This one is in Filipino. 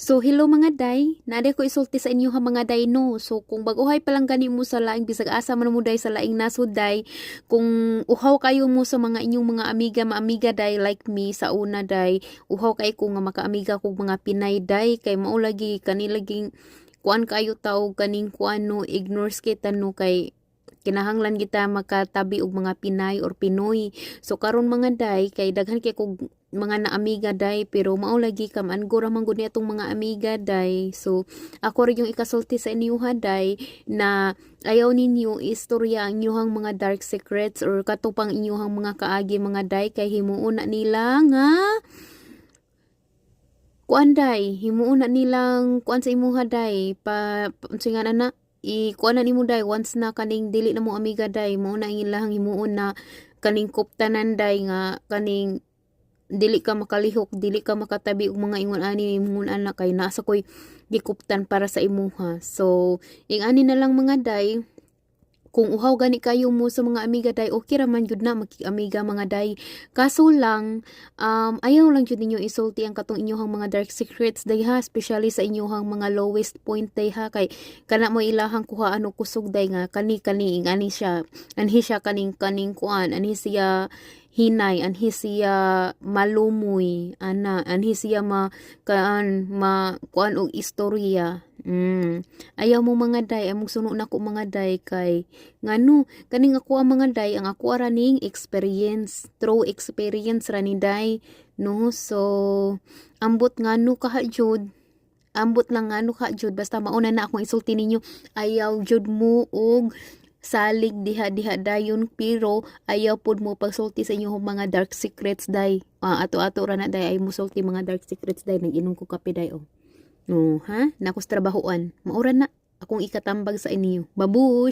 So, hello mga day. Nade ko isulti sa inyo ha mga day no. So, kung baguhay pa lang gani mo sa laing bisag asa man mo day sa laing nasod day, kung uhaw kayo mo sa mga inyong mga amiga, maamiga day like me sa una day, uhaw kay ko nga makaamiga kog mga Pinay day kay maulagi kanilaging kuan kayo tao kaning kuan no ignores kita no kay kinahanglan kita makatabi og mga Pinay or Pinoy. So karon mga day kay daghan kay kog mga naamiga day pero mao lagi kam anggo ra man gud atong mga amiga day. So ako rin yung ikasulti sa inyo ha day na ayaw ninyo istorya ang inyong mga dark secrets or katupang inyong mga kaagi mga day kay himuon na nila nga kuan day himuon na nilang kuan sa imuha day pa unsa nga na i kuan na nimo day once na kaning dili na mo amiga day mo na ilang himuon na kaning kuptanan day nga kaning dili ka makalihok dili ka makatabi og mga ingon ani ingon ana kay nasa koy gikuptan para sa imuha so ing ani na lang mga day kung uhaw gani kayo mo sa mga amiga day okay ra man jud na makik-amiga mga day. Kaso lang um ayaw lang jud ninyo isulti ang katong inyohang mga dark secrets day ha? Especially sa inyohang mga lowest point day ha? Kay kana mo ilahang kuha ano kusog day nga kani kani ani siya anhi siya kaning kaning kuan anhi siya hinay anhi siya malumoy ana anhi siya ma kaan ma kuan og istorya mm. ayaw mo mga day among suno na ko mga day kay ngano kaning ako ang mga day ang ako ara experience through experience ra ni day no so ambot ngano ka jud ambot lang ngano ka jud basta mauna na akong isulti ninyo ayaw jud mo og salig diha-diha dayon pero ayaw pod mo pagsulti sa inyong mga dark secrets day. Ah, ato-ato ra na day ay musulti mga dark secrets day nag-inom ko kape day oh. No, ha? Nakos trabahoan. Maura na akong ikatambag sa inyo. Babush!